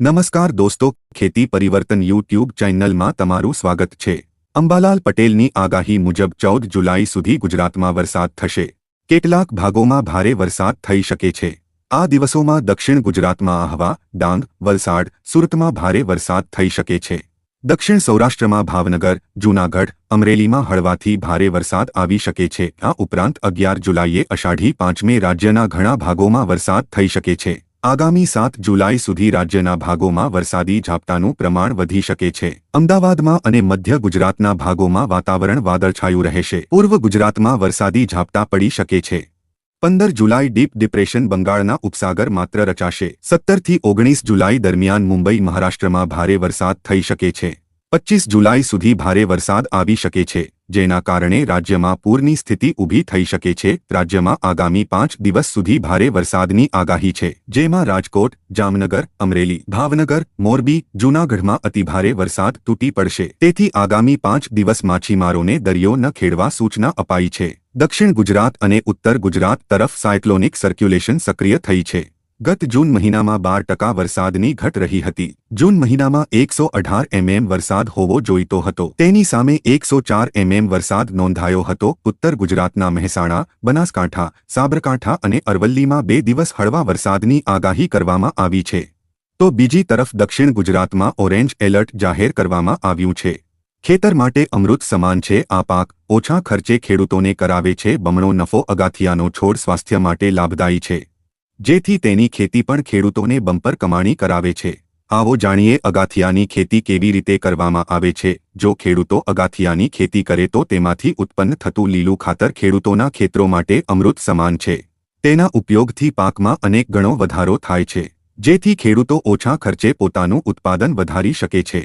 નમસ્કાર દોસ્તો, ખેતી પરિવર્તન યુટ્યુબ ચેનલમાં તમારું સ્વાગત છે. અંબાલાલ પટેલની આગાહી મુજબ ચૌદ જુલાઈ સુધી ગુજરાતમાં વરસાદ થશે. કેટલાક ભાગોમાં ભારે વરસાદ થઈ શકે છે. આ દિવસોમાં દક્ષિણ ગુજરાતમાં આહવા, ડાંગ, વલસાડ, સુરતમાં ભારે વરસાદ થઈ શકે છે. દક્ષિણ સૌરાષ્ટ્રમાં ભાવનગર, જૂનાગઢ, અમરેલીમાં હળવાથી ભારે વરસાદ આવી શકે છે. આ ઉપરાંત અગિયાર જુલાઈએ અષાઢી પાંચમે રાજ્યના ઘણા ભાગોમાં વરસાદ થઈ શકે છે. આગામી સાત જુલાઈ સુધી રાજ્યના ભાગોમાં વરસાદી ઝાપટાનું પ્રમાણ વધી શકે છે. અમદાવાદમાં અને મધ્ય ગુજરાતના ભાગોમાં વાતાવરણ વાદળછાયું રહેશે. પૂર્વ ગુજરાતમાં વરસાદી ઝાપટા પડી શકે છે. પંદર જુલાઈ ડીપ ડિપ્રેશન બંગાળના ઉપસાગર માત્ર રચાશે. સત્તરથી ઓગણીસ જુલાઈ દરમિયાન મુંબઈ મહારાષ્ટ્રમાં ભારે વરસાદ થઈ શકે છે. પચ્ચીસ જુલાઈ સુધી ભારે વરસાદ આવી શકે છે, જેના કારણે રાજ્યમાં પૂરની સ્થિતિ ઊભી થઈ શકે છે. રાજ્યમાં આગામી પાંચ દિવસ સુધી ભારે વરસાદની આગાહી છે, જેમાં રાજકોટ, જામનગર, અમરેલી, ભાવનગર, મોરબી, જૂનાગઢમાં અતિભારે વરસાદ તૂટી પડશે. તેથી આગામી પાંચ દિવસ માછીમારોને દરિયો ન ખેડવા સૂચના અપાઈ છે. દક્ષિણ ગુજરાત અને ઉત્તર ગુજરાત તરફ સાયક્લોનિક સર્ક્યુલેશન સક્રિય થઈ છે. ગત જૂન મહિનામાં બાર ટકા વરસાદની ઘટ રહી હતી. જૂન મહિનામાં એકસો અઢાર એમએમ વરસાદ હોવો જોઈતો હતો. તેની સામે એકસો ચાર એમએમ વરસાદ નોંધાયો હતો. ઉત્તર ગુજરાતના મહેસાણા, બનાસકાંઠા, સાબરકાંઠા અને અરવલ્લીમાં બે દિવસ હળવા વરસાદની આગાહી કરવામાં આવી છે. તો બીજી તરફ દક્ષિણ ગુજરાતમાં ઓરેન્જ એલર્ટ જાહેર કરવામાં આવ્યું છે. ખેતર માટે અમૃત સમાન છે. આ પાક ઓછા ખર્ચે ખેડૂતોને કરાવે છે. બમણો નફો, અગાથિયાનો છોડ સ્વાસ્થ્ય માટે લાભદાયી છે. જેથી તેની ખેતી પણ ખેડૂતોને બમ્પર કમાણી કરાવે છે. આવો જાણીએ અગાથિયાની ખેતી કેવી રીતે કરવામાં આવે છે. જો ખેડૂતો અગાથિયાની ખેતી કરે તો તેમાંથી ઉત્પન્ન થતું લીલું ખાતર ખેડૂતોના ખેતરો માટે અમૃત સમાન છે. તેના ઉપયોગથી પાકમાં અનેક ગણો વધારો થાય છે. જેથી ખેડૂતો ઓછા ખર્ચે પોતાનું ઉત્પાદન વધારી શકે છે.